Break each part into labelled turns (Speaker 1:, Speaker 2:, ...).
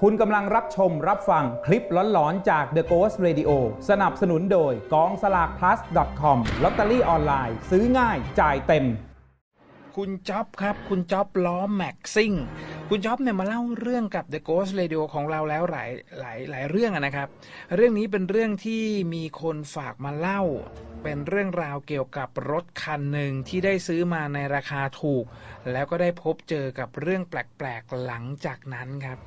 Speaker 1: คุณกำลังรับชมรับฟังคลิปหลอนๆ จาก The Ghost Radio สนับสนุนโดยกองสลาก plus com ลอตเตอรี่ออนไลน์ ซื้อง่ายจ่ายเต็ม
Speaker 2: คุณจ๊อบครับ คุณจ๊อบล้อแม็กซิ่ง คุณจ๊อบเนี่ยมาเล่าเรื่องกับ The Ghost Radio ของเราแล้วหลายหลายหลายเรื่องอะนะครับ เรื่องนี้เป็นเรื่องที่มีคนฝากมาเล่า เป็นเรื่องราวเกี่ยวกับรถคันหนึ่งที่ได้ซื้อมาในราคาถูก แล้วก็ได้พบเจอกับเรื่องแปลกๆหลังจากนั้นครับ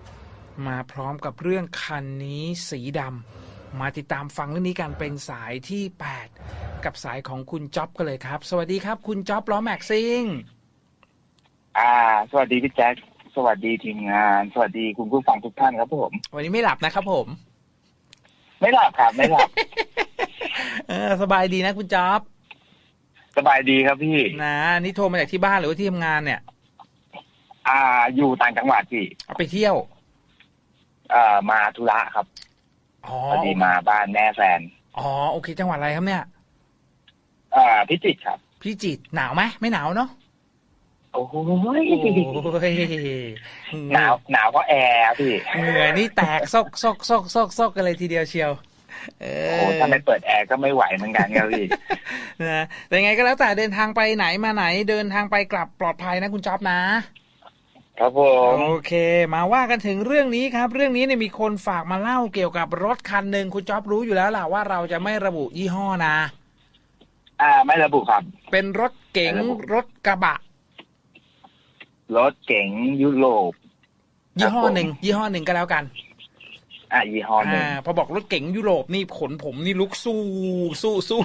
Speaker 2: มาพร้อมกับเรื่องคันนี้สีดำมาติดตามฟังเรื่องนี้กันเป็นสายที่ 8 กับสายของคุณจ๊อบกันเลยครับ สวัสดีครับ คุณจ๊อบล้อแม็กซิ่ง
Speaker 3: อ่า สวัสดีพี่แจ็คสวัสดีทีมงาน สวัสดีคุณผู้ฟังทุกท่านครับผม
Speaker 2: วันนี้ไม่หลับนะครับผม
Speaker 3: ไม่หลับครับไม่หลับ
Speaker 2: เออสบายดีนะคุณจ๊อบ
Speaker 3: สบายดีครับพี่
Speaker 2: นะนี่โทรมาจากที่บ้านหรือว่าที่ทำงานเนี่ย
Speaker 3: อ่า อยู่ต่างจังหวัดพี่
Speaker 2: เอาไปเที่ยว
Speaker 3: เอ่อมาธุระครับ
Speaker 2: อ๋อ
Speaker 3: พอดีมาบ้านแม่แฟน
Speaker 2: อ๋อโอเคจังหวัดอะไรครับเนี่ย
Speaker 3: เอ่อพิจิตรครับ
Speaker 2: พี่จิตรหนาวไหมไม่หนาวเนาะ
Speaker 3: โอ้โห
Speaker 2: โอ้ย
Speaker 3: หนาวหนาวก็แอร์ครับพี่
Speaker 2: เหงื่อนี่แตกซอกซอกซอกซอกซอกกันเลยทีเดียวเชียว เอ
Speaker 3: โอ้
Speaker 2: อ
Speaker 3: ถ้าไม่เปิดแอร์ก็ไม่ไหวเหมือนกันครับพี่
Speaker 2: นะแต่ยังไงก็แล้วแต่เดินทางไปไหนมาไหนเดินทางไปกลับปลอดภัยนะคุณจ๊อบนะ
Speaker 3: ครับผม
Speaker 2: โอเค มาว่ากันถึงเรื่องนี้ครับ เรื่องนี้เนี่ยมีคนฝากมาเล่าเกี่ยวกับรถคันหนึ่งคุณจ๊อบรู้อยู่แล้วล่ะว่าเราจะไม่ระบุยี่ห้อนะ
Speaker 3: อ่า ไม่ระบุครับ
Speaker 2: เป็นรถเก๋ง
Speaker 3: ไม่ระบุ
Speaker 2: รถกระบะ
Speaker 3: รถเก๋งยุโรป
Speaker 2: ยี่ห้อ
Speaker 3: ผม
Speaker 2: หนึ่งยี่ห้อหนึ่งก็แล้วกัน
Speaker 3: อ่ายี่ห้อหนึ่ง
Speaker 2: อ่าพอบอกรถเก๋งยุโรปนี่ขนผมนี่ลุกสู้สู้สู้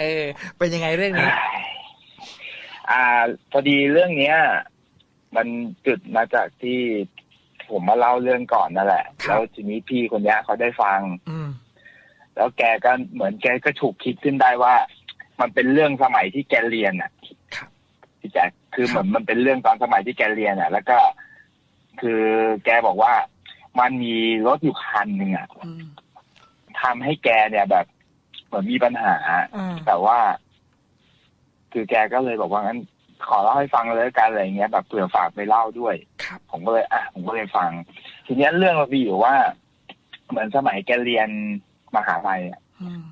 Speaker 2: เออเป็นยังไงเรื่องนี้
Speaker 3: อ่า พอดีเรื่องเนี้ย มันจุดมาจากที่ผมมาเล่าเรื่องก่อนนั่นแหละ
Speaker 2: ครับ
Speaker 3: แล้วทีนี้พี่คนเนี้ยเขาได้ฟัง
Speaker 2: อืม
Speaker 3: แล้วแกก็เหมือนแกก็ถูกคิดขึ้นได้ว่า มันเป็นเรื่องสมัยที่แกเรียนอะ
Speaker 2: ครับ
Speaker 3: พี่แจ๊คคือ
Speaker 2: ครับ
Speaker 3: เหมือนมันเป็นเรื่องตอนสมัยที่แกเรียนอะ แล้วก็ คือแกบอกว่า มันมีรถอยู่คันหนึ่งอะ
Speaker 2: อืม
Speaker 3: ทำให้แกเนี่ยแบบ เหมือนมีปัญหา
Speaker 2: อ่า
Speaker 3: แต่ว่า คือแกก็เลยบอกว่างั้นขอเล่าให้ฟังเลยละกันอะไรอย่างเงี้ยแบบเผื่อฝากไปเล่าด้วย
Speaker 2: ครับ
Speaker 3: ผมก็เลยอะผมก็เลยฟัง ทีเนี้ยเรื่องมันมีอยู่ว่า เหมือนสมัยแกเรียนมหาลัยอะ
Speaker 2: อืม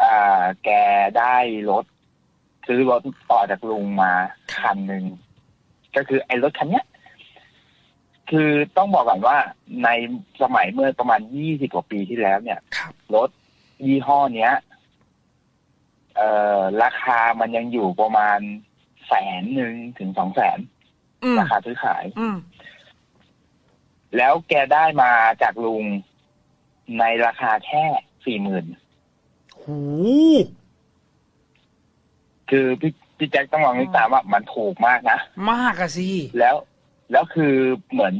Speaker 3: อ่าแกได้รถซื้อรถต่อจากลุงมาคันหนึ่งก็คือไอ้รถคันเนี้ยคือต้องบอกก่อนว่าในสมัยเมื่อประมาณยี่สิบกว่าปีที่แล้วเนี่ย
Speaker 2: ครับ
Speaker 3: รถยี่ห้อเนี้ย เอ่อราคามันยังอยู่ประมาณแสนหนึ่งถึงสองแสน
Speaker 2: อืม
Speaker 3: ราคาซื้อขาย
Speaker 2: อืม
Speaker 3: แล้วแกได้มาจากลุงในราคาแค่สี่หมื่น
Speaker 2: หู
Speaker 3: คือพี่พี่แจ็คต้องลองนึกตามว่ามันถูกมากนะ
Speaker 2: มากอะสิ
Speaker 3: แล้วแล้วคือเหมือน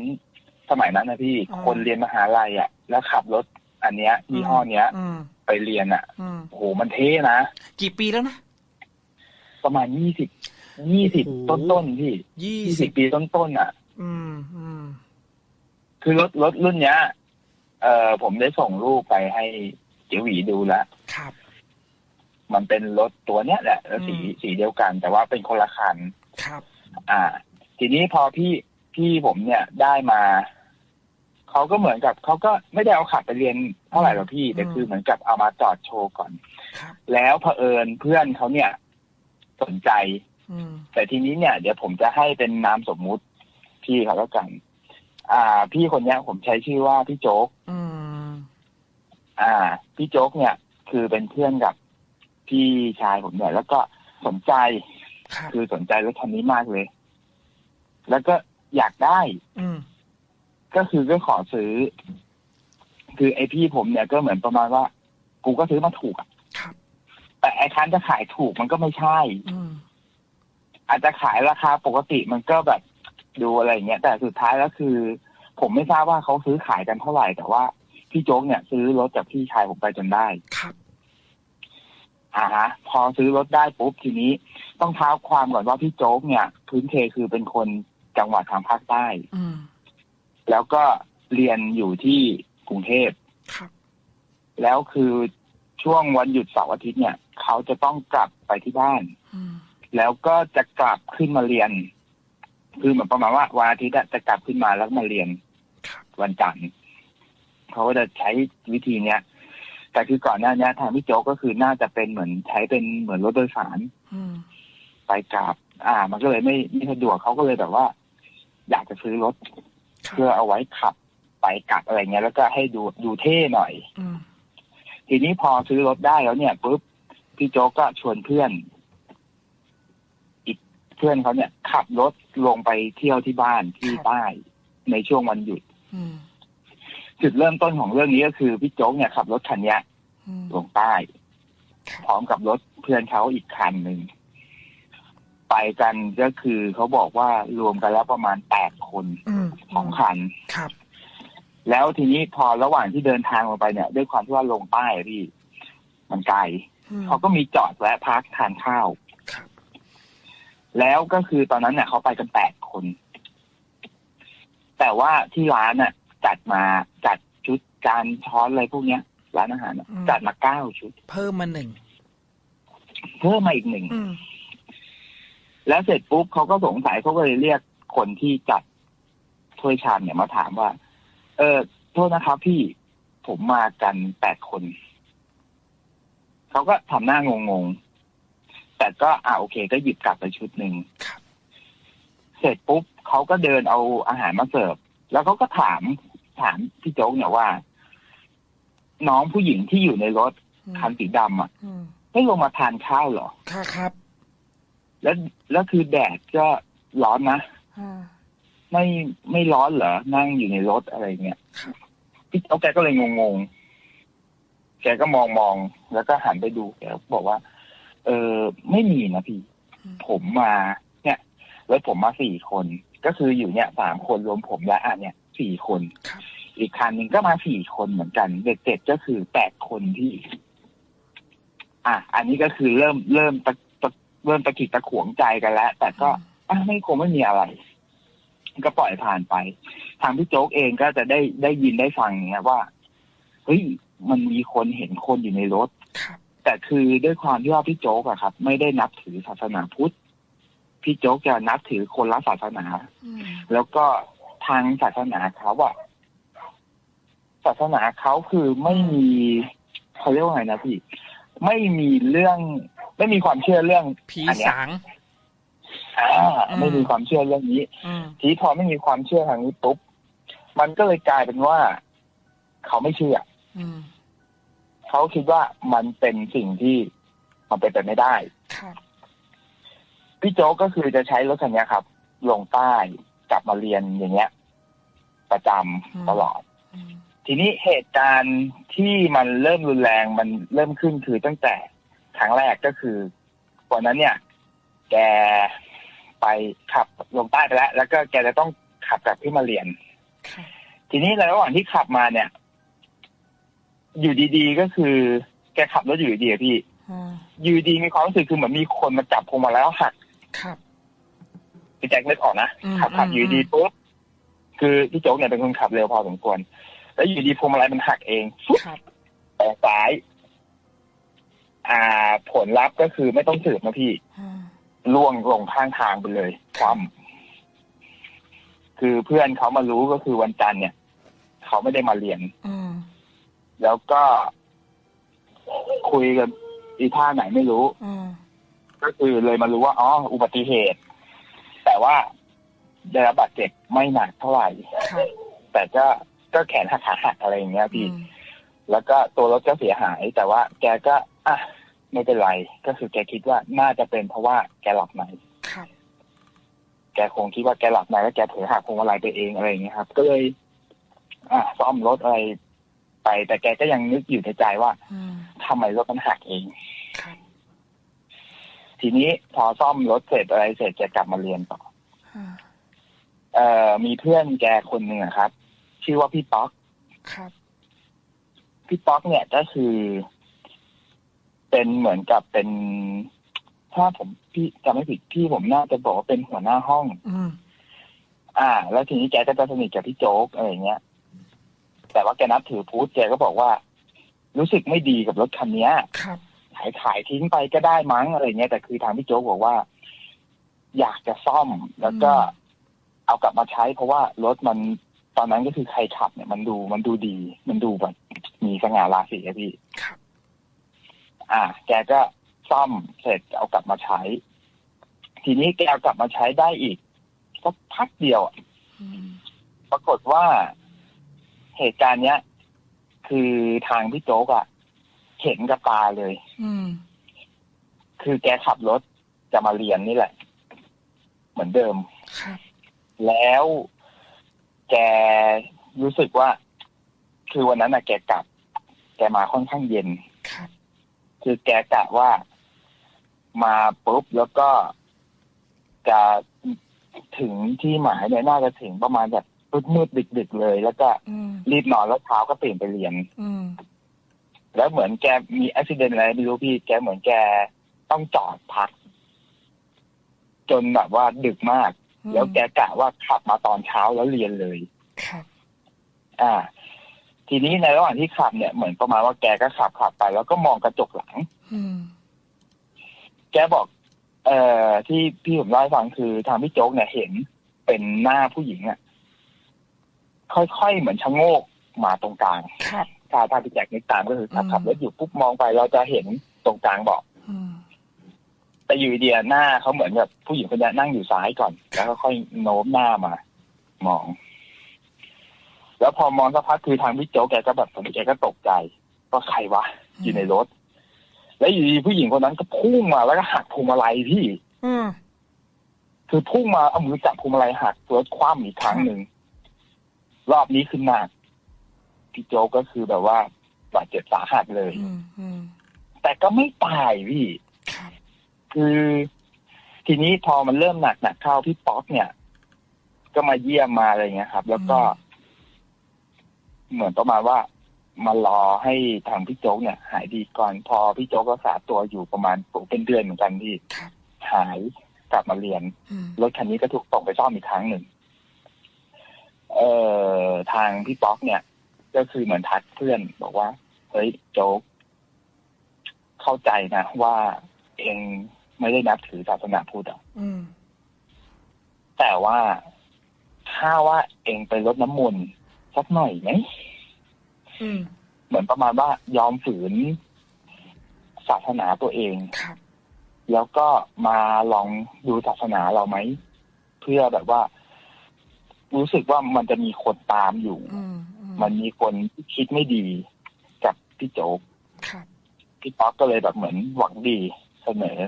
Speaker 3: สมัยนั้นนะพี่
Speaker 2: อ๋อ
Speaker 3: คนเรียนมหาลัยอะ แล้วขับรถอันเนี้ยยี่ห้อเนี้ย
Speaker 2: อืม
Speaker 3: ไปเรียนอะ
Speaker 2: อืม
Speaker 3: โอ้โหมันเท่นะ
Speaker 2: กี่ปีแล้วนะ
Speaker 3: ประมาณยี่สิบยี่สิบ
Speaker 2: โอ้
Speaker 3: ต้น
Speaker 2: โห
Speaker 3: ต้นๆพี่
Speaker 2: ยี่
Speaker 3: ยี่
Speaker 2: สิ
Speaker 3: สิ
Speaker 2: บบ
Speaker 3: ปีต้นต้นๆอะ
Speaker 2: อืมอืม
Speaker 3: คือรถรถรุ่นเนี้ย เอ่อผมได้ส่งรูปไปให้เจียวหวีดูแล้ว
Speaker 2: ครับ
Speaker 3: มันเป็นรถตัวเนี้ยแหละแล้วสี
Speaker 2: อืม
Speaker 3: สีเดียวกัน แต่ว่าเป็นคนละคัน
Speaker 2: ครับ
Speaker 3: อ่า ทีนี้พอพี่พี่ผมเนี่ยได้มา เขาก็เหมือนกับเขาก็ไม่ได้เอาขับไปเรียนเท่าไหร่หรอกพี่แต่คือเหมือนกับเอามาจอดโชว์ก่อน
Speaker 2: ครับ
Speaker 3: แล้วเผอิญเพื่อนเขาเนี่ย สนใจ
Speaker 2: อืม
Speaker 3: แต่ทีนี้เนี่ย เดี๋ยวผมจะให้เป็นนามสมมุติพี่เขาแล้วกัน อ่า พี่คนเนี้ย ผมใช้ชื่อว่าพี่โจ๊ก
Speaker 2: อืม
Speaker 3: อ่า พี่โจ๊กเนี่ย คือเป็นเพื่อนกับพี่ชายผมเนี่ย แล้วก็สนใจ
Speaker 2: ครับ
Speaker 3: คือสนใจรถคันนี้มากเลย แล้วก็อยากได้
Speaker 2: อืม
Speaker 3: ก็คือก็ขอซื้อ คือไอพี่ผมเนี่ยก็เหมือนประมาณว่า กูก็ซื้อมาถูกอะ
Speaker 2: ครับ
Speaker 3: แต่ไอคันจะขายถูกมันก็ไม่ใช่
Speaker 2: อืม
Speaker 3: อาจจะขายราคาปกติมันก็แบบดูอะไรอย่างเงี้ยแต่สุดท้ายแล้วคือ ผมไม่ทราบว่าเขาซื้อขายกันเท่าไหร่ แต่ว่าพี่โจ๊กเนี่ย ซื้อรถจากพี่ชายผมไปจนได้
Speaker 2: ครับ
Speaker 3: อ่าฮะ พอซื้อรถได้ปุ๊บทีนี้ ต้องเท้าความก่อนว่าพี่โจ๊กเนี่ย พื้นเพคือเป็นคนจังหวัดทางภาคใต้
Speaker 2: อืม
Speaker 3: แล้วก็เรียนอยู่ที่กรุงเทพ
Speaker 2: ครับ
Speaker 3: แล้วคือช่วงวันหยุดเสาร์อาทิตย์เนี่ย เขาจะต้องกลับไปที่บ้าน
Speaker 2: อืม
Speaker 3: แล้วก็จะกลับขึ้นมาเรียน คือเหมือนประมาณว่าวันอาทิตย์อะจะกลับขึ้นมาแล้วมาเรียน
Speaker 2: ครับ
Speaker 3: วันจันทร์เขาก็จะใช้วิธีเนี้ยแต่คือก่อนหน้านี้ทางพี่โจ๊กก็คือน่าจะเป็นเหมือนใช้เป็นเหมือนรถโดยสาร
Speaker 2: อืม
Speaker 3: ไปกลับ อ่า มันก็เลยไม่ไม่สะดวกเขาก็เลยแบบว่า อยากจะซื้อรถ
Speaker 2: ครั
Speaker 3: เพื่อบเอาไว้ขับไปกลับอะไรเงี้ย แล้วก็ให้ดูดูเท่หน่อย
Speaker 2: อืม
Speaker 3: ทีนี้พอซื้อรถได้แล้วเนี่ยปุ๊บพี่โจ๊กก็ชวนเพื่อน อีกเพื่อนเขาเนี่ย ขับรถลงไปเที่ยวที่บ้านที่ใต้ในช่วงวันหยุด
Speaker 2: อืม
Speaker 3: จุดเริ่มต้นของเรื่องนี้ก็คือพี่โจ๊กเนี่ยขับรถคันเนี้ย
Speaker 2: อืม
Speaker 3: ลงใต้
Speaker 2: ครับ
Speaker 3: พร้อมกับรถเพื่อนเขาอีกคันหนึ่ง ไปกันก็คือเขาบอกว่ารวมกันแล้วประมาณแปดคน
Speaker 2: อืม
Speaker 3: สองคัน
Speaker 2: ครับ
Speaker 3: แล้วทีนี้พอระหว่างที่เดินทางลงไปเนี่ย ด้วยความที่ว่าลงใต้อะพี่ มันไกล
Speaker 2: อืม
Speaker 3: เขาก็มีจอดแวะพักทานข้าว
Speaker 2: ครับ
Speaker 3: แล้วก็คือตอนนั้นเนี่ยเขาไปกันแปดคน แต่ว่าที่ร้านน่ะ จัดมาจัดชุดจานช้อนอะไรพวกเนี้ย ร้านอาหารน่ะจัดมาเก้าชุด
Speaker 2: เพิ่มมาหนึ่ง
Speaker 3: เพิ่มมาอีกหนึ่ง
Speaker 2: อืม
Speaker 3: แล้วเสร็จปุ๊บเขาก็สงสัยเขาก็เลยเรียกคนที่จัดถ้วยชามเนี่ยมาถามว่า เออโทษนะครับพี่ผมมากันแปดคน เขาก็ทำหน้างงๆแต่ก็อ่าโอเค ก็หยิบกลับไปชุดหนึ่ง
Speaker 2: ครับ
Speaker 3: เสร็จปุ๊บเขาก็เดินเอาอาหารมาเสิร์ฟ แล้วเขาก็ถามถามพี่โจ๊กเนี่ยว่า น้องผู้หญิงที่อยู่ในรถ
Speaker 2: อืม
Speaker 3: คันสีดำอะ
Speaker 2: อืม
Speaker 3: ไม่ลงมาทานข้าวเหรอ
Speaker 2: ค่ะครับ
Speaker 3: แล้วแล้วคือแดดก็ร้อนนะ
Speaker 2: อ่า
Speaker 3: ไม่ไม่ร้อนเหรอ นั่งอยู่ในรถอะไรเงี้ย
Speaker 2: ครับ
Speaker 3: พี่โอ๊คแกก็เลยงงๆ แกก็มองมองแล้วก็หันไปดูแกก็บอกว่า เออไม่มีนะพี่ ผมมา เนี่ย แล้วผมมาสี่คน ก็คืออยู่เนี่ยสามคนรวมผมและอะเนี่ยสี่คน
Speaker 2: ครับ
Speaker 3: อีกคันหนึ่งก็มาสี่คนเหมือนกันเด็กๆก็คือแปดคนที่ อะ อันนี้ก็คือเริ่มเริ่มตะตะ เริ่มตะกิดตะขวงใจกันแล้ว แต่ก็อะไม่คงไม่มีอะไร ก็ปล่อยผ่านไป ทางพี่โจ๊กเองก็จะได้ได้ยินได้ฟังอย่างเงี้ยว่าเฮ้ยมันมีคนเห็นคนอยู่ในรถ
Speaker 2: ครับ
Speaker 3: แต่คือด้วยความที่ว่าพี่โจ๊กอะครับ ไม่ได้นับถือศาสนาพุทธพี่โจ๊กจะนับถือคนละศาสนา
Speaker 2: อืม
Speaker 3: แล้วก็ทางศาสนาเขาอะศาสนาเขาคือไม่มีเขาเรียกว่าไงนะพี่ ไม่มีเรื่อง ไม่มีความเชื่อเรื่อง
Speaker 2: ผี
Speaker 3: อันเนี้ย
Speaker 2: สาง
Speaker 3: อ่า
Speaker 2: อืม
Speaker 3: ไม่มีความเชื่อเรื่องนี้
Speaker 2: อืม
Speaker 3: ทีนี้พอไม่มีความเชื่อทางนี้ปุ๊บมันก็เลยกลายเป็นว่า เขาไม่เชื่อ
Speaker 2: อืม
Speaker 3: เขาคิดว่ามันเป็นสิ่งที่มันเป็นไปไม่ได้
Speaker 2: ครับ
Speaker 3: พี่โจ๊กก็คือจะใช้รถคันเนี้ยครับ ลงใต้กลับมาเรียนอย่างเงี้ย ประจำตลอด
Speaker 2: อืม
Speaker 3: ทีนี้เหตุการณ์ที่มันเริ่มรุนแรงมันเริ่มขึ้นคือตั้งแต่ ครั้งแรกก็คือวันนั้นเนี่ย แกไปขับลงใต้ไปแล้ว แล้วก็แกจะต้องขับกลับที่มาเรียน
Speaker 2: ครับ
Speaker 3: ทีนี้ในระหว่างที่ขับมาเนี่ย อยู่ดีๆก็คือ แกขับรถอยู่ดีๆอะพี่
Speaker 2: อ่า
Speaker 3: อยู่ดีมีความรู้สึกคือเหมือนมีคนมาจับพวงมาลัยแล้วหัก
Speaker 2: ครับ
Speaker 3: พี่แจ็คนึกออกนะ
Speaker 2: อืม
Speaker 3: ขับขับ
Speaker 2: อืม
Speaker 3: อยู่ดีปุ๊บคือพี่โจ๊กเนี่ยเป็นคนขับเร็วพอสมควร แล้วอยู่ดีพวงมาลัยมันหักเองฟุ๊บ
Speaker 2: ครับ
Speaker 3: ออกซ้าย อ่าผลลัพธ์ก็คือไม่ต้องสืบนะพี่
Speaker 2: อ่า
Speaker 3: ล่วงลงข้างทางไปเลยคว่ำคือเพื่อนเขามารู้ก็คือวันจันทร์เนี่ย เขาไม่ได้มาเรียน
Speaker 2: อืม
Speaker 3: แล้วก็คุยกันอีท่าไหนไม่รู้
Speaker 2: อืม
Speaker 3: ก็คือเลยมารู้ว่าอ๋ออุบัติเหตุ แต่ว่าได้รับบาดเจ็บไม่หนักเท่าไหร่
Speaker 2: ครับ
Speaker 3: แต่ก็ก็แขนหักขาหักอะไรอย่างเงี้ย
Speaker 2: อื
Speaker 3: พี่
Speaker 2: ม
Speaker 3: แล้วก็ตัวรถก็เสียหาย แต่ว่าแกก็ อะ ไม่เป็นไร ก็คือแกคิดว่าน่าจะเป็นเพราะว่าแกหลับใน
Speaker 2: ครับ
Speaker 3: แกคงคิดว่าแกหลับในแล้วแกเผลอหักพวงมาลัยไปเองอะไรอย่างเงี้ยครับ ก็เลย อะซ่อมรถอะไรไป แต่แกก็ยังนึกอยู่ในใจว่า
Speaker 2: อืม
Speaker 3: ทำไมรถมันหักเอง
Speaker 2: ครับ
Speaker 3: ทีนี้พอซ่อมรถเสร็จอะไรเสร็จแกกลับมาเรียนต่อ
Speaker 2: อ่า
Speaker 3: เอ่อมีเพื่อนแกคนหนึ่งอะครับ ชื่อว่าพี่ป๊อก
Speaker 2: ครับ
Speaker 3: พี่ป๊อกเนี่ยก็คือ เป็นเหมือนกับเป็น ถ้าผมพี่จำไม่ผิดพี่ผมน่าจะบอกว่าเป็นหัวหน้าห้อง
Speaker 2: อืม
Speaker 3: อ่า แล้วทีนี้แกก็จะสนิทกับพี่โจ๊กอะไรอย่างเงี้ย แต่ว่าแกนับถือพุทธแกก็บอกว่า รู้สึกไม่ดีกับรถคันเนี้ย
Speaker 2: ครับ
Speaker 3: ขายขายทิ้งไปก็ได้มั้งอะไรเงี้ยแต่คือทางพี่โจ๊กบอกว่า อยากจะซ่อมแล้วก็เอากลับมาใช้ เพราะว่ารถมันตอนนั้นก็คือใครขับเนี่ยมันดูมันดูดี มันดูแบบมีสง่าราศีอะพี่
Speaker 2: ครับ
Speaker 3: อ่าแกก็ซ่อมเสร็จเอากลับมาใช้ ทีนี้แกเอากลับมาใช้ได้อีกสักพักเดียวอะ
Speaker 2: อืม
Speaker 3: ปรากฏว่าเหตุการณ์เนี้ย คือทางพี่โจ๊กอะเห็นกับตาเลย
Speaker 2: อืม
Speaker 3: คือแกขับรถจะมาเรียนนี่แหละ เหมือนเดิม
Speaker 2: ครับ
Speaker 3: แล้วแกรู้สึกว่า คือวันนั้นอะแกกลับ แกมาค่อนข้างเย็น
Speaker 2: ครับ
Speaker 3: คือแกกะว่ามาปุ๊บแล้วก็จะถึงที่หมายเนี่ยน่าจะถึงประมาณแบบมืดๆดึกๆเลย แล้วก็
Speaker 2: อืม
Speaker 3: รีบนอนแล้วเช้าก็ตื่นไปเรียน
Speaker 2: อืม
Speaker 3: แล้วเหมือนแกมีอุบิเหตุอะไรไม่รู้พี่แกเหมือนแกต้องจอดพัก จนแบบว่าดึกมาก แล้วแกกะว่าขับมาตอนเช้าแล้วเรียนเลย
Speaker 2: ครับ
Speaker 3: อ่า ทีนี้ในระหว่างที่ขับเนี่ยเหมือนประมาณว่าแกก็ขับขับไป แล้วก็มองกระจกหลัง
Speaker 2: อืม
Speaker 3: แกบอก เอ่อ ที่พี่ผมเล่าให้ฟังคือทางพี่โจ๊กเนี่ยเห็นเป็นหน้าผู้หญิงอะค่อยๆเหมือนชะโงกมาตรงกลาง
Speaker 2: ครับ
Speaker 3: ถ้าถ้าพี่แจ็คนึกตามก็คือขับ
Speaker 2: อืม
Speaker 3: ขับรถอยู่ปุ๊บมองไปเราจะเห็นตรงกลางเบอก
Speaker 2: อืม
Speaker 3: แต่อยู่ดีๆหน้าเขาเหมือนแบบผู้หญิงคนนี้นั่งอยู่ซ้ายก่อน แล้วก็ค่อยโน้มหน้ามามอง แล้วพอมองสักพักคือทางพี่โจ๊กแกก็แบบแกก็ตกใจว่าใครวะอยู่ในรถ แล้วอยู่ดีผู้หญิงคนนั้นก็พุ่งมาแล้วก็หักพวงมาลัยพี่
Speaker 2: อืม
Speaker 3: คือพุ่งมาเอามือจับพวงมาลัยหักรถคว่ำอีกครั้งหนึ่งรอบนี้คือหนักพี่โจ๊กก็คือแบบว่าบาดเจ็บสาหัสเลย
Speaker 2: อืมอืม
Speaker 3: แต่ก็ไม่ตายพี่
Speaker 2: ครับ
Speaker 3: คือทีนี้พอมันเริ่มหนักหนักเข้าพี่ป๊อกเนี่ย ก็มาเยี่ยมมาอะไรเงี้ยครับ แล้วก็ เหมือนประมาณว่ามารอให้ทางพี่โจ๊กเนี่ย หายดีก่อนพอพี่โจ๊กรักษาตัวอยู่ประมาณเป็นเดือนเหมือนกันที่
Speaker 2: ครับ
Speaker 3: หายกลับมาเรียน
Speaker 2: อืม
Speaker 3: รถคันนี้ก็ถูกส่งไปซ่อมอีกครั้งหนึ่งเอ่อทางพี่ป๊อกเนี่ย ก็คือเหมือนทักเพื่อนบอกว่าเฮ้ยโจ๊กเข้าใจนะว่าเองไม่ได้นับถือศาสนาพุทธอะ
Speaker 2: อืม
Speaker 3: แต่ว่าถ้าว่าเองไปลดน้ำมนต์ สักหน่อยไหม
Speaker 2: อืม
Speaker 3: เหมือนประมาณว่ายอมฝืนศาสนาตัวเอง
Speaker 2: ครับ
Speaker 3: แล้วก็มาลองดูศาสนาเราไหม เพื่อแบบว่า รู้สึกว่ามันจะมีคนตามอยู่
Speaker 2: อืมอืม
Speaker 3: มันมีคนที่คิดไม่ดีกับพี่โจ๊ก
Speaker 2: ครับ
Speaker 3: พี่ป๊อกก็เลยแบบเหมือนหวังดีเสนอ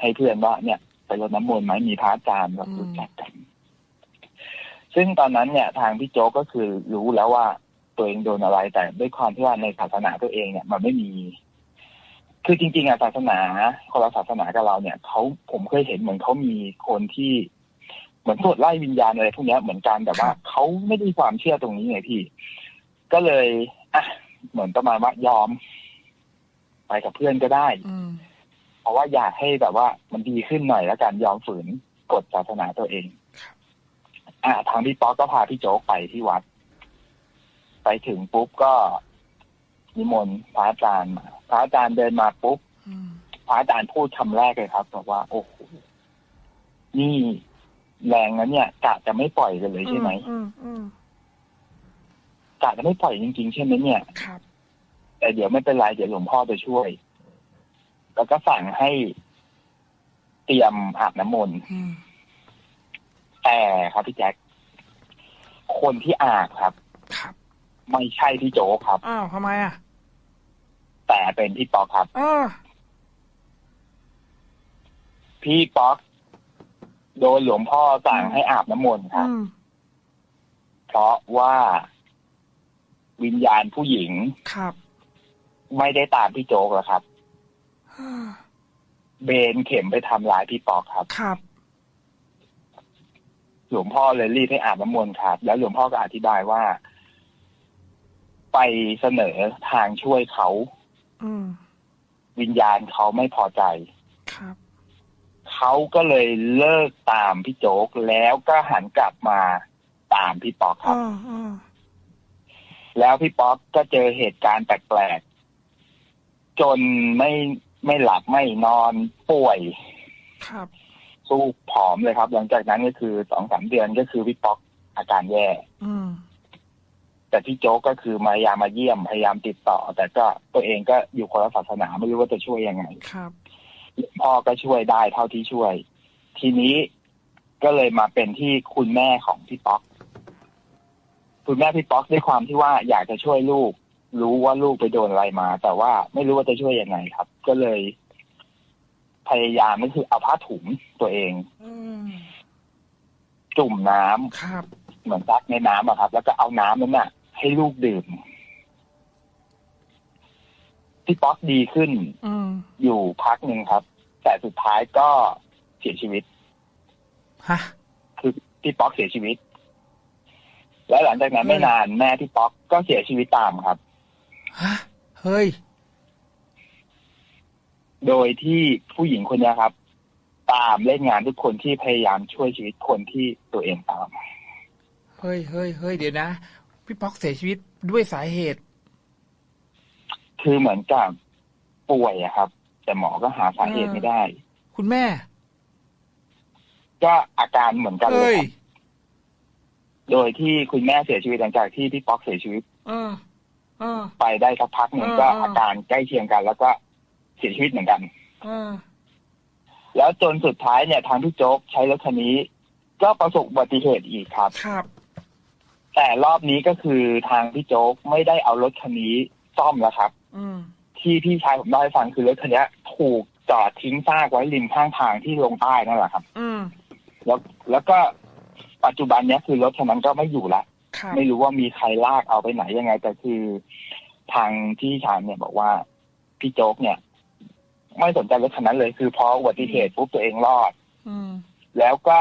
Speaker 3: ให้เพื่อนว่าเนี่ย ไปรดน้ำมนต์ไหมมีพระอาจารย์แบบรู้จักกัน ซึ่งตอนนั้นเนี่ยทางพี่โจ๊กก็คือรู้แล้วว่าตัวเองโดนอะไร แต่ด้วยความที่ว่าในศาสนาตัวเองเนี่ยมันไม่มี คือจริง ๆอะศาสนาคนละศาสนากับเราเนี่ยเขาผมเคยเห็นเหมือนเขามีคนที่เหมือนสวดไล่วิญญาณอะไรพวกเนี้ยเหมือนกันแต่ว่าเขาไม่ได้ความเชื่อตรงนี้ไงพี่ ก็เลยอะเหมือนประมาณว่ายอม ไปกับเพื่อนก็ได้
Speaker 2: อืม
Speaker 3: เพราะว่าอยากให้แบบว่ามันดีขึ้นหน่อยแล้วกันยอมฝืนกฎศาสนาตัวเอง
Speaker 2: ครับ
Speaker 3: อ่าทางพี่ป๊อกก็พาพี่โจ๊กไปที่วัด ไปถึงปุ๊บก็นิมนต์พระอาจารย์มาพระอาจารย์เดินมาปุ๊บ
Speaker 2: อืม
Speaker 3: พระอาจารย์พูดคำแรกเลยครับบอกว่า โอ้โหนี่แรงนะเนี่ยกะจะไม่ปล่อยกันเลยใช่ไหม
Speaker 2: อืมอืม
Speaker 3: กะจะไม่ปล่อยจริงๆใช่ไหมเนี่ย
Speaker 2: ครับ
Speaker 3: แต่เดี๋ยวไม่เป็นไรเดี๋ยวหลวงพ่อจะช่วย แล้วก็สั่งให้เตรียมอาบน้ำมนต์
Speaker 2: อืม
Speaker 3: แต่ครับพี่แจ็คคนที่อาบครับ
Speaker 2: ครับ
Speaker 3: ไม่ใช่พี่โจกครับ
Speaker 2: อ้าวทำไมอะ
Speaker 3: แต่เป็นพี่ป๊อกครับ
Speaker 2: เออ
Speaker 3: พี่ป๊อกโดนหลวงพ่อสั่งให้อาบน้ำมนต์ค
Speaker 2: อื
Speaker 3: รับ
Speaker 2: ม
Speaker 3: เพราะว่าวิญญาณผู้หญิง
Speaker 2: ครับ
Speaker 3: ไม่ได้ตามพี่โจ๊กแล้วครับ
Speaker 2: อ่า
Speaker 3: เบนเข็มไปทำร้ายพี่ป๊อกครับ
Speaker 2: ครับ
Speaker 3: หลวงพ่อเลยรีบให้อาบน้ำมนต์ครับ แล้วหลวงพ่อก็อธิบายว่า ไปเสนอทางช่วยเขา
Speaker 2: อืม
Speaker 3: วิญญาณเขาไม่พอใจ
Speaker 2: ครับ
Speaker 3: เขาก็เลยเลิกตามพี่โจ๊กแล้วก็หันกลับมาตามพี่ป๊อกครับ
Speaker 2: อ่าอ่า
Speaker 3: แล้วพี่ป๊อกก็เจอเหตุการณ์แปลกๆจนไม่ไม่หลับไม่นอนป่วย
Speaker 2: ครับ
Speaker 3: สู้ผอมเลยครับ หลังจากนั้นก็คือสองสามเดือนก็คือพี่ป๊อกอาการแย่
Speaker 2: อืม
Speaker 3: แต่พี่โจ๊กก็คือมายามมาเยี่ยมพยายามติดต่อ แต่ก็ตัวเองก็อยู่คนละศาสนาไม่รู้ว่าจะช่วยยังไง
Speaker 2: ครับ
Speaker 3: พ่อก็ช่วยได้เท่าที่ช่วย ทีนี้ก็เลยมาเป็นที่คุณแม่ของพี่ป๊อก คุณแม่พี่ป๊อกด้วยความที่ว่าอยากจะช่วยลูก รู้ว่าลูกไปโดนอะไรมา แต่ว่าไม่รู้ว่าจะช่วยยังไงครับ ก็เลย พยายามก็คือเอาผ้าถุงตัวเอง
Speaker 2: อืม
Speaker 3: จุ่มน้ำ
Speaker 2: ครับ
Speaker 3: เหมือนซักในน้ำอะครับ แล้วก็เอาน้ำนั้นน่ะ ให้ลูกดื่มพี่ป๊อกดีขึ้น
Speaker 2: อืม
Speaker 3: อยู่พักหนึ่งครับ แต่สุดท้ายก็เสียชีวิต
Speaker 2: ฮะ
Speaker 3: คือพี่ป๊อกเสียชีวิต แล้วหลังจากนั้นไม่นานแม่พี่ป๊อกก็เสียชีวิตตามครับ
Speaker 2: ฮะเฮ้ย
Speaker 3: โดยที่ผู้หญิงคนเนี้ยครับ ตามเล่นงานทุกคนที่พยายามช่วยชีวิตคนที่ตัวเองตาม
Speaker 2: เฮ้ยเฮ้ยเฮ้ยเดี๋ยวนะ พี่ป๊อกเสียชีวิตด้วยสาเหตุ
Speaker 3: คือเหมือนกับป่วยอะครับ แต่หมอก็หาสาเหตุไม่ได้
Speaker 2: คุณแม่
Speaker 3: ก็อาการเหมือนกันเล
Speaker 2: เฮ้
Speaker 3: ย
Speaker 2: ย
Speaker 3: ครับโดยที่คุณแม่เสียชีวิตหลังจากที่พี่ป๊อกเสียชีวิต
Speaker 2: เออเออ
Speaker 3: ไปได้สักพักหนึ่ง
Speaker 2: อ่า
Speaker 3: ก็
Speaker 2: อ่า
Speaker 3: อาการใกล้เคียงกัน แล้วก็ เสียชีวิตเหมือนกัน
Speaker 2: เออ
Speaker 3: แล้วจนสุดท้ายเนี่ยทางพี่โจ๊กใช้รถคันนี้ ก็ประสบอุบัติเหตุอีกครับ
Speaker 2: ครับ
Speaker 3: แต่รอบนี้ก็คือทางพี่โจ๊กไม่ได้เอารถคันนี้ซ่อมแล้วครับ
Speaker 2: อืม
Speaker 3: ที่พี่ชายผมเล่าให้ฟังคือรถคันนี้ถูกจอดทิ้งซากไว้ริมข้างทางที่ลงใต้นั่นแหละครับ
Speaker 2: อืม
Speaker 3: แล้วแล้วก็ปัจจุบันเนี้ยคือรถคันนั้นก็ไม่อยู่ละ
Speaker 2: ครับ
Speaker 3: ไม่รู้ว่ามีใครลากเอาไปไหนยังไงแต่คือ ทางพี่ชายเนี่ยบอกว่าพี่โจ๊กเนี่ย ไม่สนใจรถคันนั้นเลย คือพออุบัติเหตุปุ๊บตัวเองรอด
Speaker 2: อืม
Speaker 3: แล้วก็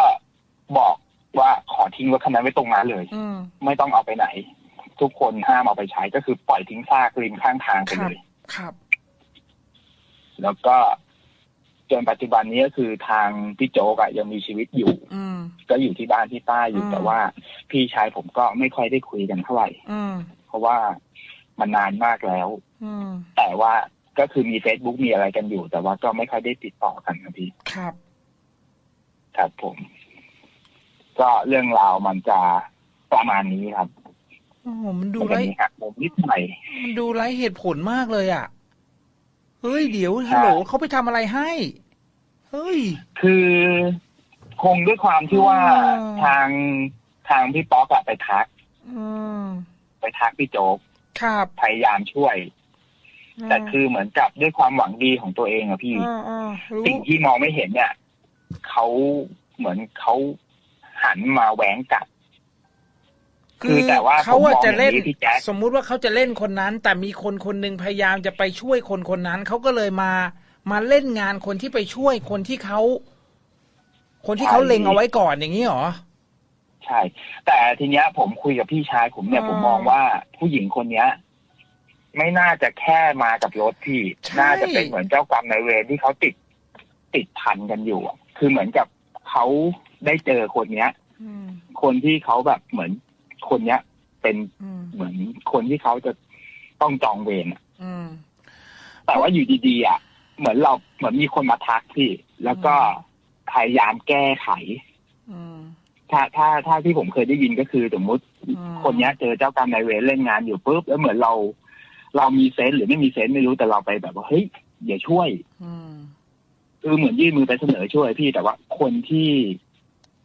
Speaker 3: บอกว่าขอทิ้งรถคันนั้นไว้ตรงนั้นเลย
Speaker 2: อืม
Speaker 3: ไม่ต้องเอาไปไหน ทุกคนห้ามเอาไปใช้ก็คือปล่อยทิ้งซากริมข้างทางไปเลย
Speaker 2: ครับ
Speaker 3: แล้วก็จนปัจจุบันนี้ก็คือทางพี่โจ๊กอะยังมีชีวิตอยู่
Speaker 2: อืม
Speaker 3: ก็อยู่ที่บ้านที่ใต้อยู่
Speaker 2: อืม
Speaker 3: แต่ว่าพี่ชายผมก็ไม่ค่อยได้คุยกันเท่าไหร่
Speaker 2: อืม
Speaker 3: เพราะว่ามันนานมากแล้ว
Speaker 2: อืม
Speaker 3: แต่ว่า ก็คือมี Facebook มีอะไรกันอยู่ แต่ว่าก็ไม่ค่อยได้ติดต่อกันครับพี่
Speaker 2: ครับ
Speaker 3: ครับผม ก็เรื่องราวมันจะประมาณนี้ครับ
Speaker 2: โอ้โหมันดู
Speaker 3: มัน
Speaker 2: ไร
Speaker 3: จะมีหักมุมนิดหน่อย
Speaker 2: มันดูไร้เหตุผลมากเลยอะเฮ้ยเดี๋ยวฮัลโหลเขาไปทำอะไรให้เฮ้ย
Speaker 3: คือคงด้วยความที่ว่า
Speaker 2: อ่า
Speaker 3: ทางทางพี่ป๊อกอะไปทัก
Speaker 2: อืม
Speaker 3: ไปทักพี่โจ๊ก
Speaker 2: ครับ
Speaker 3: พยายามช่วย แต่คือเหมือนกับด้วยความหวังดีของตัวเองอะพี่
Speaker 2: อ่าอ่ารู้
Speaker 3: สิ่งที่มองไม่เห็นเนี่ยเขาเหมือนเขาหันมาแหวงกัด คือแต่ว่า
Speaker 2: เขาอะ
Speaker 3: ผมมอง
Speaker 2: จะเล่น
Speaker 3: อย่างนี้พี่แจ๊ค
Speaker 2: สมมุติว่าเขาจะเล่นคนนั้น แต่มีคนคนหนึ่งพยายามจะไปช่วยคนคนนั้นเขาก็เลยมามาเล่นงานคนที่ไปช่วยคนที่เขาคนที่เขาเล็งเอาไว้ก่อนอย่างนี้เหรอ
Speaker 3: ใช่ แต่ทีเนี้ยผมคุยกับพี่ชายผมเนี่ย
Speaker 2: อ่า
Speaker 3: ผมมองว่าผู้หญิงคนเนี้ย ไม่น่าจะแค่มากับรถพี่
Speaker 2: ใช่
Speaker 3: น่าจะเป็นเหมือนเจ้ากรรมนายเวรที่เขาติดติดพันกันอยู่อะคือเหมือนกับเขาได้เจอคนเนี้ย
Speaker 2: อืม
Speaker 3: คนที่เขาแบบเหมือนคนเนี้ย เป็น
Speaker 2: อืม
Speaker 3: เหมือนคนที่เขาจะต้องจองเวรอะ
Speaker 2: อืม
Speaker 3: แต่ว่าอยู่ดีๆอะ เหมือนเราเหมือนมีคนมาทักพี่ แล้วก็พยายามแก้ไข
Speaker 2: อืม
Speaker 3: ถ้าถ้าถ้าที่ผมเคยได้ยินก็คือสมมุติ
Speaker 2: อืม
Speaker 3: คนเนี้ย เจอเจ้ากรรมนายเวรเล่นงานอยู่ปุ๊บแล้วเหมือนเรา เรามีเซนส์หรือไม่มีเซนส์ไม่รู้แต่เราไปแบบว่าเฮ้ยอย่าช่วย
Speaker 2: อืม
Speaker 3: คือเหมือนยื่นมือไปเสนอช่วยพี่แต่ว่าคนที่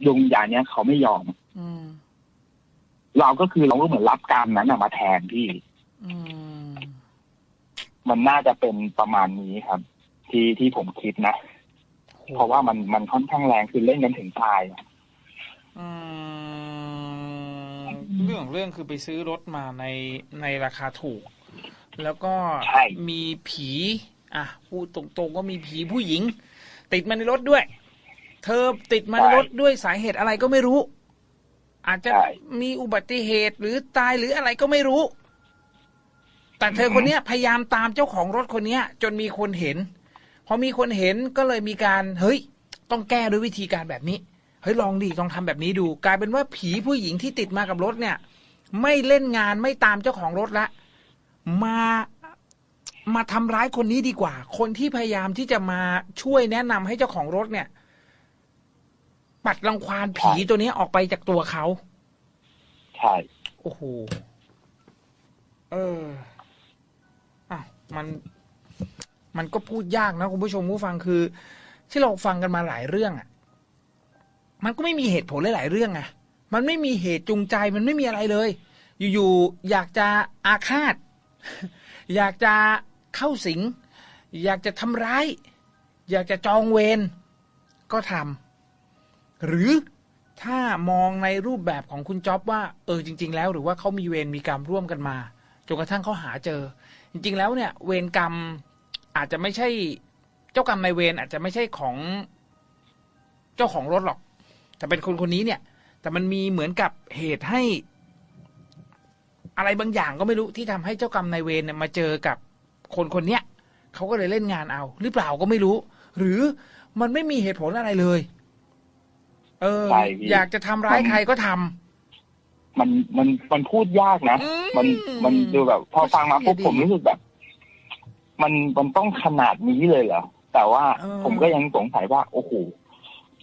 Speaker 3: ดวงวิญญาณเนี้ยเขาไม่ยอม
Speaker 2: อืม
Speaker 3: เราก็คือเราก็เหมือนรับกรรมนั้นน่ะมาแทนพี่
Speaker 2: อืม
Speaker 3: มันน่าจะเป็นประมาณนี้ครับ ที่ที่ผมคิดนะเพราะว่ามันมันค่อนข้างแรงคือเล่นกันถึงตายอะ
Speaker 2: อืมเรื่องของเรื่องคือไปซื้อรถมาในในราคาถูก แล้วก็
Speaker 3: ใช่
Speaker 2: มีผี อะพูดตรงๆก็มีผีผู้หญิง ติดมาในรถด้วย เธอติดมาในรถด้วยสาเหตุอะไรก็ไม่รู้ อาจจะ
Speaker 3: ใช่
Speaker 2: มีอุบัติเหตุหรือตายหรืออะไรก็ไม่รู้ แต่เธอคนเนี้ยพยายามตามเจ้าของรถคนเนี้ย จนมีคนเห็น พอมีคนเห็นก็เลยมีการเฮ้ย ต้องแก้ด้วยวิธีการแบบนี้เฮ้ยลองดิลองทำแบบนี้ดู กลายเป็นว่าผีผู้หญิงที่ติดมากับรถเนี่ย ไม่เล่นงานไม่ตามเจ้าของรถละ มามาทำร้ายคนนี้ดีกว่า คนที่พยายามที่จะมาช่วยแนะนำให้เจ้าของรถเนี่ย ปัดรังควานผี
Speaker 3: ใช่
Speaker 2: ตัวนี้ออกไปจากตัวเขา
Speaker 3: ใช่
Speaker 2: โอ้โห เอออะมัน มันก็พูดยากนะคุณผู้ชมผู้ฟังคือ ที่เราฟังกันมาหลายเรื่องอะ มันก็ไม่มีเหตุผลหลาย ๆ เรื่องอะมันไม่มีเหตุจูงใจ มันไม่มีอะไรเลย อยู่ๆอยากจะอาฆาต อยากจะเข้าสิง อยากจะทำร้าย อยากจะจองเวรก็ทำหรือถ้ามองในรูปแบบของคุณจ๊อบว่า เออจริง ๆ แล้ว หรือว่าเขามีเวรมีกรรมร่วมกันมาจนกระทั่งเขาหาเจอ จริง ๆ แล้วเนี่ย เวรกรรมอาจจะไม่ใช่เจ้ากรรมนายเวรอาจจะไม่ใช่ของเจ้าของรถหรอก แต่เป็นคนคนนี้เนี่ย แต่มันมีเหมือนกับเหตุให้ อะไรบางอย่างก็ไม่รู้ที่ทำให้เจ้ากรรมนายเวรเนี่ยมาเจอกับคนคนเนี้ยเขาก็เลยเล่นงานเอา หรือเปล่าก็ไม่รู้ หรือมันไม่มีเหตุผลอะไรเลย เออ
Speaker 3: ใช่พี่
Speaker 2: อยากจะทำร้ายใครก็ทำ
Speaker 3: มันมันมันพูดยากนะ
Speaker 2: อืม
Speaker 3: มันมันดูแบบ พอฟังมาปุ๊บ
Speaker 2: ดี
Speaker 3: ผมรู้สึกแบบ มันมันต้องขนาดนี้เลยเหรอแต่ว่า
Speaker 2: เออ
Speaker 3: ผมก็ยังสงสัยว่าโอ้โห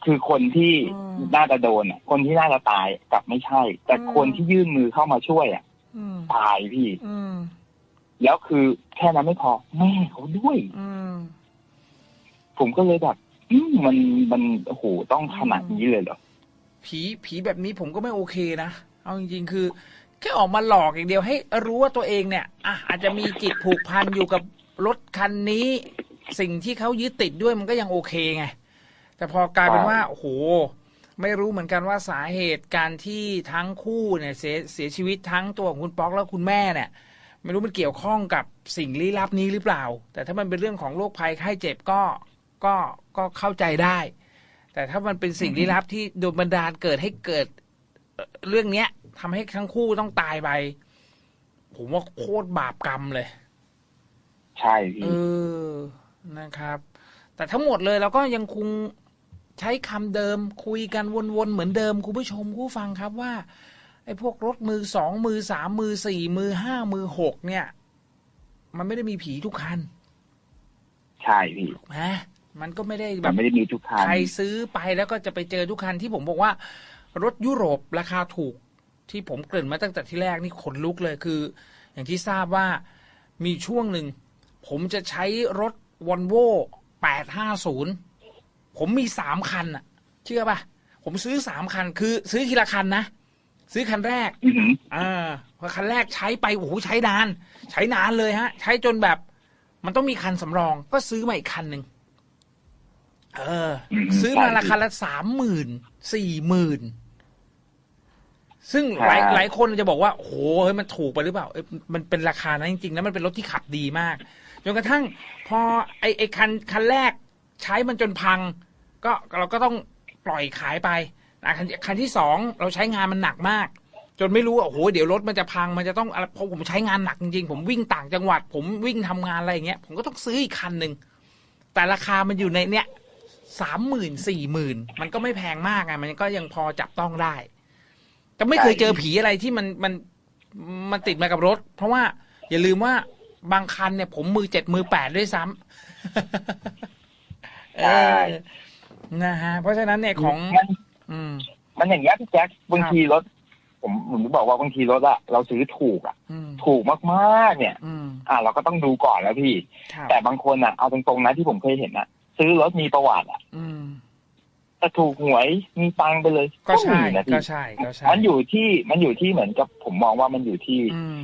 Speaker 3: คือคนที่
Speaker 2: อืม
Speaker 3: น่าจะโดนอะคนที่น่าจะตายกลับไม่ใช่ แต่
Speaker 2: อืม
Speaker 3: คนที่ยื่นมือเข้ามาช่วยอะ
Speaker 2: อืม
Speaker 3: ตายพี่
Speaker 2: อืม
Speaker 3: แล้วคือแค่นั้นไม่พอ แม่เขาด้วย
Speaker 2: อืม
Speaker 3: ผมก็เลยแบบอืมมันมันโอ้โหต้องขนาดนี้เลยเหรอ
Speaker 2: ผีผีแบบนี้ผมก็ไม่โอเคนะเอาจริงๆคือ แค่ออกมาหลอกอย่างเดียวให้รู้ว่าตัวเองเนี่ยอะอาจจะมีจิตผูกพันอยู่กับรถคันนี้ สิ่งที่เขายึดติดด้วยมันก็ยังโอเคไง แต่พอกลายเป็นว่าโอ้โห ไม่รู้เหมือนกันว่าสาเหตุการที่ทั้งคู่เนี่ยเสียเสียชีวิตทั้งตัวของคุณป๊อกและคุณแม่เนี่ยไม่รู้มันเกี่ยวข้องกับสิ่งลี้ลับนี้หรือเปล่า แต่ถ้ามันเป็นเรื่องของโรคภัยไข้เจ็บก็ก็ก็เข้าใจได้ แต่ถ้ามันเป็นสิ่งลี้ลับที่โดนบันดาลเกิดให้เกิดเอ่อเรื่องเนี้ยทำให้ทั้งคู่ต้องตายไป ผมว่าโคตรบาปกรรมเลย
Speaker 3: ใช่
Speaker 2: เอ
Speaker 3: พี่
Speaker 2: อนะครับ แต่ทั้งหมดเลยเราก็ยังคง ใช้คำเดิมคุยกันวนๆเหมือนเดิมคุณผู้ชมผู้ฟังครับว่าไอ้พวกรถมือสองมือสามมือสี่มือห้ามือหกเนี่ย มันไม่ได้มีผีทุกคัน
Speaker 3: ใช่พี่
Speaker 2: นะมันก็ไม่ได้แบ
Speaker 3: มัน
Speaker 2: บ
Speaker 3: ไม่ได้มีทุกคัน
Speaker 2: ใครซื้อไปแล้วก็จะไปเจอทุกคันที่ผมบอกว่า รถยุโรปราคาถูกที่ผมเกริ่นมาตั้งแต่ที่แรกนี่ขนลุกเลยคือ อย่างที่ทราบว่ามีช่วงหนึ่ง ผมจะใช้รถวอลโว่850 ผมมีสามคันอะเชื่อป่ะ ผมซื้อสามคัน คือ ซื้อทีละคันนะ ซื้อคันแรก
Speaker 3: อือหือ
Speaker 2: อ่าพอคันแรกใช้ไปโอ้โหใช้นาน ใช้นานเลยฮะ ใช้จนแบบ มันต้องมีคันสำรอง ก็ซื้อมาอีกคันหนึ่งเออ ซื้อมาราคาละสามหมื่นสี่หมื่นซึ่งหลายหลายคนจะบอกว่าโอ้โหเฮ้ยมันถูกไปหรือเปล่าเอ้ยมันเป็นราคานั้นจริงๆแล้วมันเป็นรถที่ขับดีมากจนกระทั่ง พอไอไอคันคันแรกใช้มันจนพัง ก็เราก็ต้องปล่อยขายไปนะคันคันที่สองเราใช้งานมันหนักมาก จนไม่รู้ว่าโอ้โหเดี๋ยวรถมันจะพังมันจะต้องอะไรเพราะผมใช้งานหนักจริงๆผมวิ่งต่างจังหวัด ผมวิ่งทำงานอะไรอย่างเงี้ยผมก็ต้องซื้ออีกคันหนึ่งแต่ราคามันอยู่ในเนี้ยสามหมื่นสี่หมื่นมันก็ไม่แพงมากไงมันก็ยังพอจับต้องได้ แต่ไม่เคยเจอผีอะไรที่มันมันมันติดมากับรถ เพราะว่าอย่าลืมว่าบางคันเนี่ยผมมือเจ็ดมือแปดด้วยซ้ำ
Speaker 3: ใช่
Speaker 2: นะฮะเพราะฉะนั้นเนี่ยของ
Speaker 3: มัน
Speaker 2: อืม
Speaker 3: มันอย่างเงี้ยพี่แจ็คบางทีรถ ผมผมจะบอกว่าบางทีรถอะเราซื้อถูกอะ
Speaker 2: อืม
Speaker 3: ถูกมากๆ เนี่ย
Speaker 2: อืม
Speaker 3: อ่า เราก็ต้องดูก่อนแล้วพี่
Speaker 2: ครับ
Speaker 3: แต่บางคนอะเอาตรงๆนะที่ผมเคยเห็นอะซื้อรถมีประวัติอะ
Speaker 2: อืม
Speaker 3: แต่ถูกหวยมีตังค์ไปเลย
Speaker 2: ก็ใช่
Speaker 3: มีนะพี่
Speaker 2: ก็ใช่ก็ใช่
Speaker 3: มันอยู่ที่มันอยู่ที่เหมือนกับผมมองว่ามันอยู่ที่
Speaker 2: อืม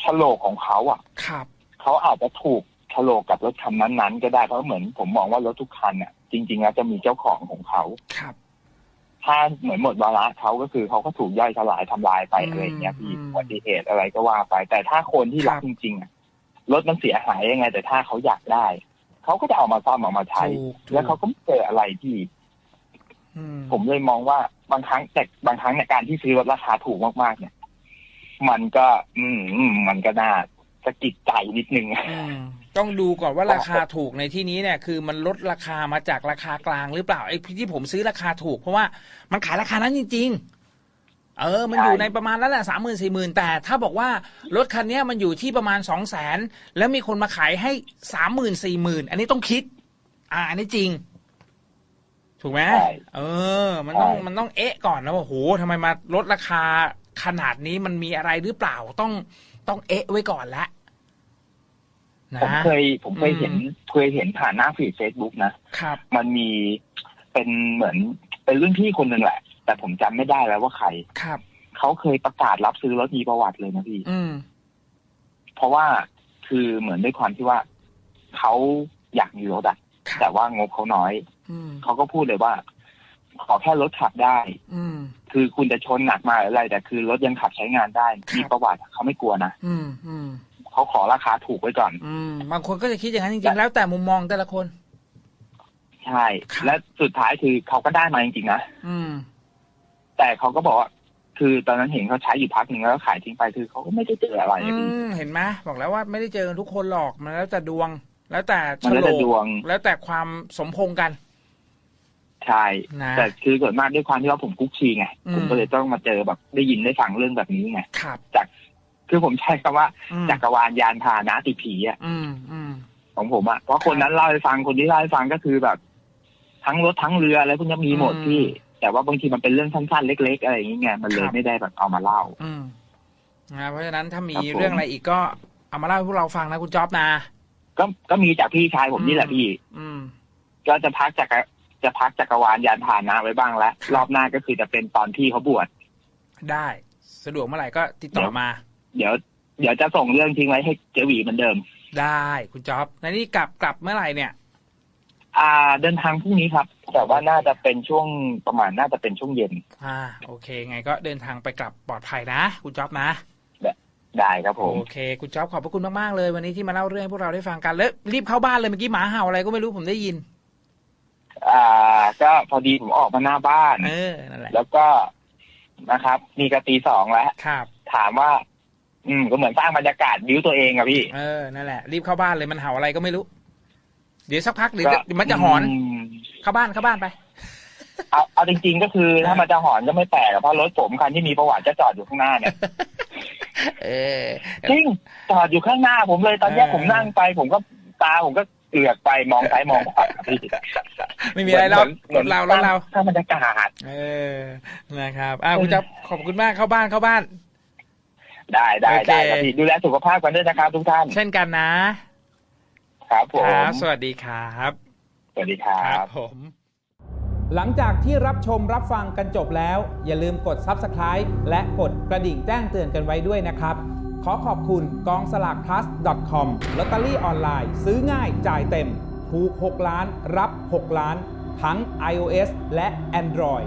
Speaker 3: โฉลกของเขาอะ
Speaker 2: ครับ
Speaker 3: เขาอาจจะถูกโฉลกกับรถคันนั้นๆก็ได้เพราะเหมือนผมมองว่ารถทุกคันอะจริง ๆ แล้วจะมีเจ้าของของเขา
Speaker 2: ครับ
Speaker 3: ถ้าเหมือนหมดวาระเขาก็คือเขาก็ถูกย่อยสลายทำลายไป
Speaker 2: อืม
Speaker 3: อะไรอย่างเงี้ยพี่
Speaker 2: อืม
Speaker 3: อุบัติเหตุอะไรก็ว่าไป แต่ถ้าคนที่รัก
Speaker 2: ครับ
Speaker 3: จริงๆอะรถมันเสียหายยังไง แต่ถ้าเขาอยากได้เขาก็จะเอามาซ่อมเอามาใช้
Speaker 2: ถูกถูก
Speaker 3: แล้วเขาก็ไม่เจออะไรที่
Speaker 2: อืม
Speaker 3: ผมเลยมองว่าบางครั้งแต่บางครั้งในยการที่ซื้อรถราคาถูกมากๆ เนี่ย มันก็ อืมอืมมันก็น่าสะกิดใจนิดนึง
Speaker 2: อืม ต้องดูก่อนว่าราคาถูกในที่นี้เนี่ยคือมันลดราคามาจากราคากลางหรือเปล่าไอ้ที่ผมซื้อราคาถูกเพราะว่ามันขายราคานั้นจริง ๆ เออ มันอยู่
Speaker 3: ใช่
Speaker 2: ในประมาณนั้นแหละสามหมื่นสี่หมื่นแต่ถ้าบอกว่ารถคันเนี้ยมันอยู่ที่ประมาณสองแสนแล้วมีคนมาขายให้สามหมื่นสี่หมื่นอันนี้ต้องคิด อ่า อันนี้จริง ถูกไหม
Speaker 3: ใช่
Speaker 2: เออ มันต้อง
Speaker 3: ใช่
Speaker 2: มันต้องเอ๊ะก่อนนะว่าโหทำไมมาลดราคาขนาดนี้มันมีอะไรหรือเปล่าต้องต้องเอ๊ะไว้ก่อนละนะ
Speaker 3: ผมเคยผมเคยเห็น
Speaker 2: อืม
Speaker 3: เคยเห็นผ่านหน้าฟีดเฟซบุ๊กนะครับมันมีเป็นเหมือนเป็นรุ่นพี่คนหนึ่งแหละ แต่ผมจำไม่ได้แล้วว่าใคร
Speaker 2: ครับ
Speaker 3: เขาเคยประกาศรับซื้อรถมีประวัติเลยนะพี่
Speaker 2: อืม
Speaker 3: เพราะว่าคือเหมือนด้วยความที่ว่าเขาอยากมีรถอะ
Speaker 2: ครับ
Speaker 3: แต่ว่างบเขาน้อย
Speaker 2: อืม
Speaker 3: เขาก็พูดเลยว่า ขอแค่รถขับได้
Speaker 2: อืม
Speaker 3: คือคุณจะชนหนักมาหรืออะไร แต่คือรถยังขับใช้งานได้
Speaker 2: ครับ
Speaker 3: มีประวัติเขาไม่กลัวนะ
Speaker 2: อืมอืม
Speaker 3: เขาขอราคาถูกไว้ก่อน
Speaker 2: อืม บางคนก็จะคิดอย่างนั้นจริงๆ แล้วแต่มุมมองแต่ละคน
Speaker 3: ใช่
Speaker 2: ครับ
Speaker 3: และสุดท้ายคือเขาก็ได้มาจริงๆนะ
Speaker 2: อืม
Speaker 3: แต่เขาก็บอกว่าคือตอนนั้นเห็นเขาใช้อยู่พักหนึ่งแล้วก็ขายทิ้งไปคือเขาก็ไม่ได้เจออะไร
Speaker 2: อื
Speaker 3: อะพี่
Speaker 2: มเห็นไหมบอกแล้วว่าไม่ได้เจอกันทุกคนหรอกมันแล้วแต่ดวง แล้วแต่
Speaker 3: มันแล้วแต่ดวง
Speaker 2: แล้วแต่ความสมพงษ์กัน
Speaker 3: ใช่
Speaker 2: นะ
Speaker 3: แต่คือส่วนมากด้วยความที่ว่าผมกุ๊กชีไง
Speaker 2: อืม
Speaker 3: ผมก็เลยต้องมาเจอแบบได้ยินได้ฟังเรื่องแบบนี้ไง
Speaker 2: ครับ
Speaker 3: คือผมใช้คำว่า
Speaker 2: อืม
Speaker 3: จักรวาลยานพาหนะติดผีอะ
Speaker 2: อืมอืม
Speaker 3: ของผมอะเพราะคนนั้นเล่าให้ฟังคนที่เล่าให้ฟังก็คือแบบ ทั้งรถทั้งเรืออะไรพวกนี้มีหมด
Speaker 2: อืม
Speaker 3: พี่ แต่ว่าบางทีมันเป็นเรื่องสั้นๆ เล็ก ๆ อะไรอย่างเงี้ยมันเล
Speaker 2: ค
Speaker 3: ย
Speaker 2: รับ
Speaker 3: ไม่ได้แบบเอามาเล่า
Speaker 2: อืมนะเพราะฉะนั้นถ้ามี
Speaker 3: ครับผม
Speaker 2: เรื่องอะไรอีกก็เอามาเล่าให้พวกเราฟังนะคุณจ๊อบนะ
Speaker 3: ก็ก็มีจากพี่ชายผมนี่แหละพี่
Speaker 2: อืม
Speaker 3: ก็จะพักจากรจะพักจักรวาลยานพาหนะไว้บ้างแล้ว
Speaker 2: ครับ
Speaker 3: รอบหน้าก็คือจะเป็นตอนที่เขาบวช
Speaker 2: ได้ สะดวกเมื่อไหร่ก็ติดต่อมา
Speaker 3: เดี๋ยวเดี๋ยวจะส่งเรื่องทิ้งไว้ให้เจหวีเหมือนเดิม
Speaker 2: ได้คุณจ๊อบแล้วนี่กลับกลับเมื่อไหร่เนี่ย
Speaker 3: อ่า เดินทางพรุ่งนี้ครับ แต่ว่าน่าจะเป็นช่วงประมาณน่าจะเป็นช่วงเย็น
Speaker 2: อ่า โอเค ไงก็เดินทางไปกลับปลอดภัยนะคุณจ๊อบนะ
Speaker 3: ได้ครับผม
Speaker 2: โอเคคุณจ๊อบขอบพระคุณมากๆเลย วันนี้ที่มาเล่าเรื่องให้พวกเราได้ฟังกันแล้วรีบเข้าบ้านเลยเมื่อกี้หมาเห่าอะไรก็ไม่รู้ผมได้ยิน
Speaker 3: อ่า ก็พอดีผมออกมาหน้าบ้าน
Speaker 2: เออนั่นแหละ
Speaker 3: แล้วก็นะครับนี่ก็ตีสองแล้ว
Speaker 2: ครับ
Speaker 3: ถามว่า อืมก็เหมือนสร้างบรรยากาศบิวตัวเองอะพี่
Speaker 2: เออ นั่นแหละ รีบเข้าบ้านเลยมันเห่าอะไรก็ไม่รู้ เดี๋ยวสักพักเดี๋ยว
Speaker 3: ก็
Speaker 2: จะเดี๋ยวมันจะหอน
Speaker 3: ม
Speaker 2: เข้าบ้านเข้าบ้านไป
Speaker 3: เอาเอาจริง ๆ ก็คือถ้ามันจะหอนก็ไม่แปลกอะเพราะรถผมคันที่มีประวัติจะจอดอยู่ข้างหน้าเนี่ย
Speaker 2: เออ
Speaker 3: จริงจอดอยู่ข้างหน้าผมเลยตอนเนี้ย
Speaker 2: เออ
Speaker 3: ผมนั่งไป ผมก็ตาผมก็เกลือกไปมองซ้ายมองขวาพี่
Speaker 2: ไม่มีอะไรแล้ว
Speaker 3: เหมื
Speaker 2: ร
Speaker 3: อน
Speaker 2: ถเรารถเรา
Speaker 3: ถ้าบรรยากาศ
Speaker 2: เออนะครับอ่าคุณจ๊อบขอบคุณมากเข้าบ้านเข้าบ้าน
Speaker 3: ได้ได้
Speaker 2: โอเค
Speaker 3: ได้ครับพี่ดูแลสุขภาพกันด้วยนะครับทุกท่าน
Speaker 2: เช่นกันนะ
Speaker 3: ครับผ
Speaker 2: ค
Speaker 3: ม
Speaker 2: รับสวัสดีครับ
Speaker 3: สวัสดีครับ
Speaker 2: ผม
Speaker 1: หลังจากที่รับชมรับฟังกันจบแล้ว อย่าลืมกด Subscribe และกดกระดิ่งแจ้งเตือนกันไว้ด้วยนะครับ ขอขอบคุณกองสลาก plus com ลอตเตอรี่ออนไลน์ซื้อง่ายจ่ายเต็ม ถูก 6 ล้าน รับ 6 ล้าน ทั้ง iOS และ Android